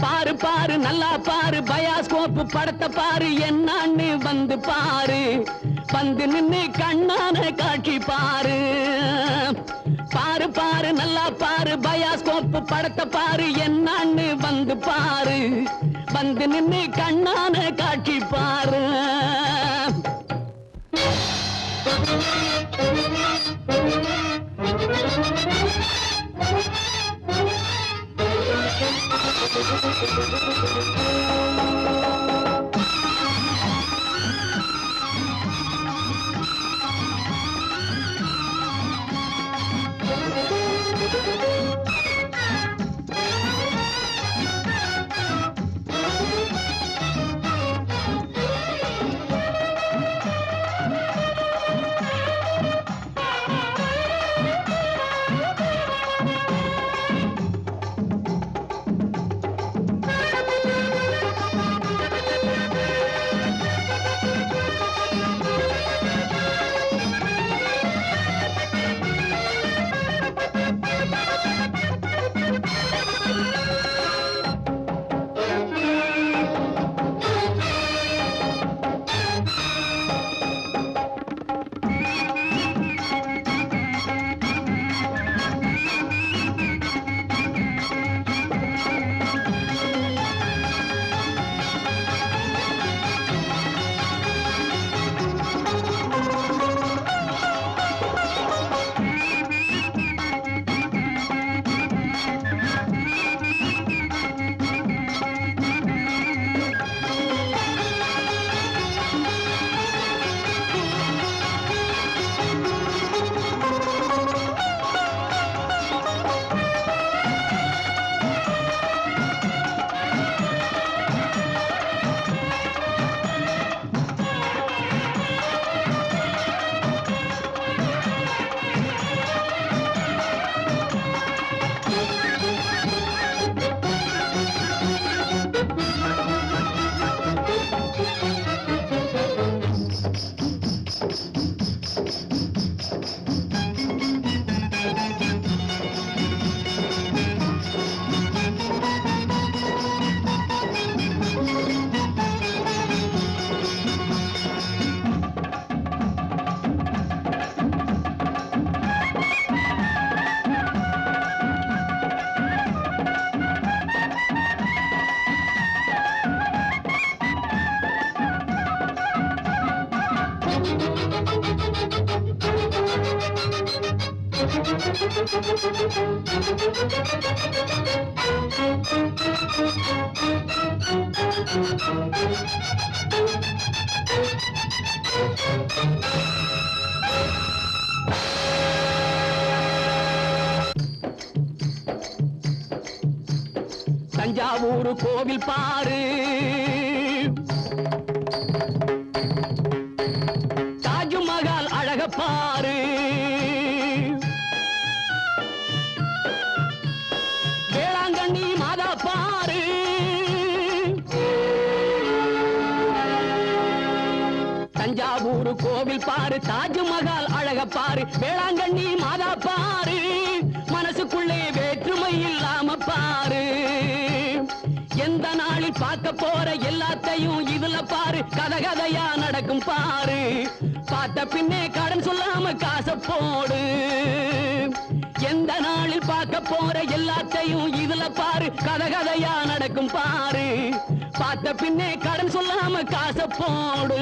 பாரு பாரு நல்லா பாரு பயாஸ்கோப்பு படத்தை பாரு என்னன்னு வந்து பாரு. வந்து நின்று கண்ணான காட்சி பாரு. பாரு பாரு நல்லா பாரு பயாஸ்கோப்பு படத்தை பாரு என்னன்னு வந்து பாரு. வந்து நின்று கண்ணான காட்சி பாரு. தஞ்சாவூர் கோவில் பாரு. தாஜ்மஹால் அழக பாரு. ஒரு கோவில் பாரு தாஜ்மஹால் அழக பாரு வேளாங்கண்ணி மாதா பாரு மனசுக்குள்ளே வேற்றுமை இல்லாம பாரு. எந்த நாளில் பார்க்க போற எல்லாத்தையும் இதுல பாரு கதை கதையா நடக்கும் பாரு. பார்த்த பின்னே கடன் சொல்லாம காசை போடு. எந்த நாளில் பார்க்க போற எல்லாத்தையும் இதுல பாரு கதை கதையா நடக்கும் பாரு. பார்த்த பின்னே கடன் சொல்லாம காசை போடு.